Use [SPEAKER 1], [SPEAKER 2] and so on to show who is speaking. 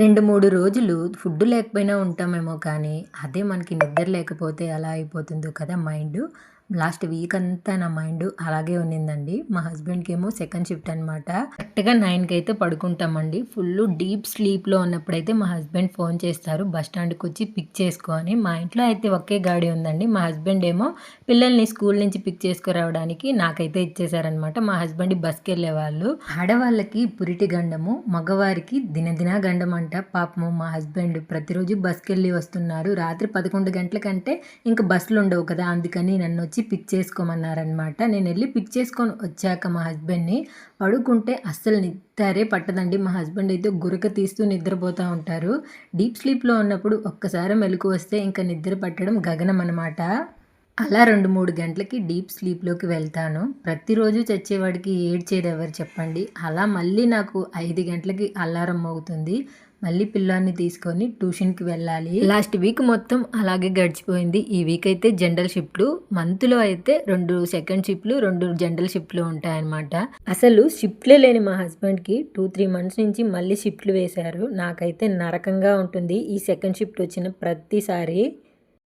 [SPEAKER 1] రెండు మూడు రోజులు ఫుడ్ లేకపోయినా ఉంటామేమో కానీ అదే మనకి నిద్ర లేకపోతే ఎలా అయిపోతుందో కదా మైండ్. లాస్ట్ వీక్ అంతా నా మైండ్ అలాగే ఉన్నిందండి. మా హస్బెండ్కి ఏమో సెకండ్ షిఫ్ట్ అనమాట కరెక్ట్గా నైన్కి అయితే పడుకుంటామండి. ఫుల్ డీప్ స్లీప్లో ఉన్నప్పుడైతే మా హస్బెండ్ ఫోన్ చేస్తారు. బస్ స్టాండ్కి వచ్చి పిక్ చేసుకొని మా ఇంట్లో అయితే ఒకే గాడి ఉందండి. మా హస్బెండ్ ఏమో పిల్లల్ని స్కూల్ నుంచి పిక్ చేసుకురావడానికి నాకైతే ఇచ్చేసారనమాట మా హస్బెండ్ బస్కి వెళ్ళేవాళ్ళు ఆడవాళ్ళకి పురిటి గండము మగవారికి దినదిన గండం అంట పాపము మా హస్బెండ్ ప్రతిరోజు బస్కి వెళ్ళి వస్తున్నారు. రాత్రి పదకొండు గంటల కంటే ఇంకా బస్సులు ఉండవు కదా. అందుకని నన్ను వచ్చి పిక్ చేసుకోమన్నారనమాట నేను వెళ్ళి పిక్ చేసుకొని వచ్చాక మా హస్బెండ్ని పడుకుంటే అస్సలు నిద్రే పట్టదండి. మా హస్బెండ్ అయితే గురక తీస్తూ నిద్రపోతూ ఉంటారు. డీప్ స్లీప్లో ఉన్నప్పుడు ఒక్కసారి మెలకు వస్తే ఇంకా నిద్ర పట్టడం గగనం అనమాట అలా రెండు మూడు గంటలకి డీప్ స్లీప్లోకి వెళ్తాను. ప్రతిరోజు చచ్చేవాడికి ఏడ్చేది ఎవరు చెప్పండి. అలా మళ్ళీ నాకు ఐదు గంటలకి అలారం మోగుతుంది. మళ్ళీ పిల్లాన్ని తీసుకొని ట్యూషన్కి వెళ్ళాలి. లాస్ట్ వీక్ మొత్తం అలాగే గడిచిపోయింది. ఈ వీక్ అయితే జనరల్ షిఫ్ట్లు మంత్లో అయితే రెండు సెకండ్ షిఫ్ట్లు రెండు జనరల్ షిఫ్ట్లు ఉంటాయన్నమాట. అసలు షిఫ్ట్లే లేని మా హస్బెండ్కి టూ త్రీ మంత్స్ నుంచి మళ్ళీ షిఫ్ట్లు వేశారు. నాకైతే నరకంగా ఉంటుంది ఈ సెకండ్ షిఫ్ట్ వచ్చిన ప్రతిసారి.